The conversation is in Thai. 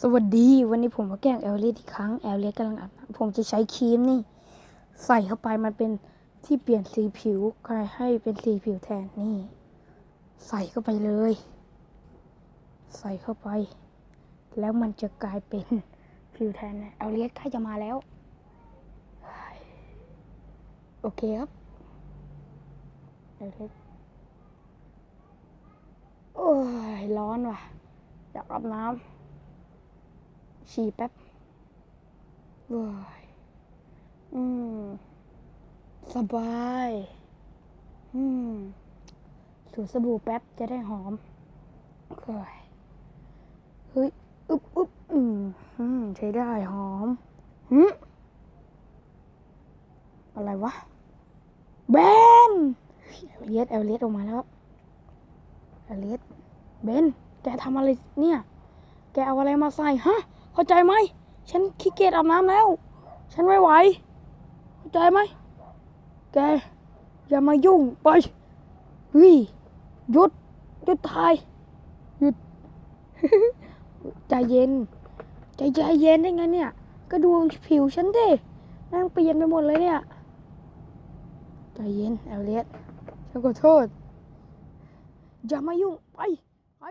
สวัสดีวันนี้ผมมาแกล้งแอลเลียอีกครั้งแอลเลียกำลังอาบน้ำผมจะใช้ครีมนี่ ใส่เข้าไปมันเป็นที่เปลี่ยนสีผิวใครให้เป็นสีผิวแทนนี่ ใส่เข้าไปเลย ใส่เข้าไป แล้วมันจะกลายเป็นผิวแทนนะแอลเลียใกล้จะมาแล้ว โอเคครับแอลเลียโอ้ยร้อนว่ะอยากอาบน้ำ ฉี่แป๊บเว้ยอืม สบาย อืม สูตรสบู่แป๊บจะได้หอมเฮ้ยเฮ้ย อึ๊บอึ๊บอืมอืม ใช้ได้หอมหืมอะไรวะ เบนเอลเลียสเอลเลียสออกมาแล้วเอลเลียสเบน แกทำอะไรเนี่ย แกเอาอะไรมาใส่ ฮะ เข้าใจไหม ฉันขี้เกียจอาบน้ำแล้ว ฉันไม่ไหว เข้าใจไหม แก อย่ามายุ่งไปเฮ้ยหยุดหยุดถ่ายหยุดใจเย็น ใจใจเย็นได้ไงเนี่ย ก็ดูผิวฉันดินั่งเปลี่ยนไปหมดเลยเนี่ย ใจเย็นแอลเลียสฉันขอโทษ อย่ามายุ่ง ไป ไป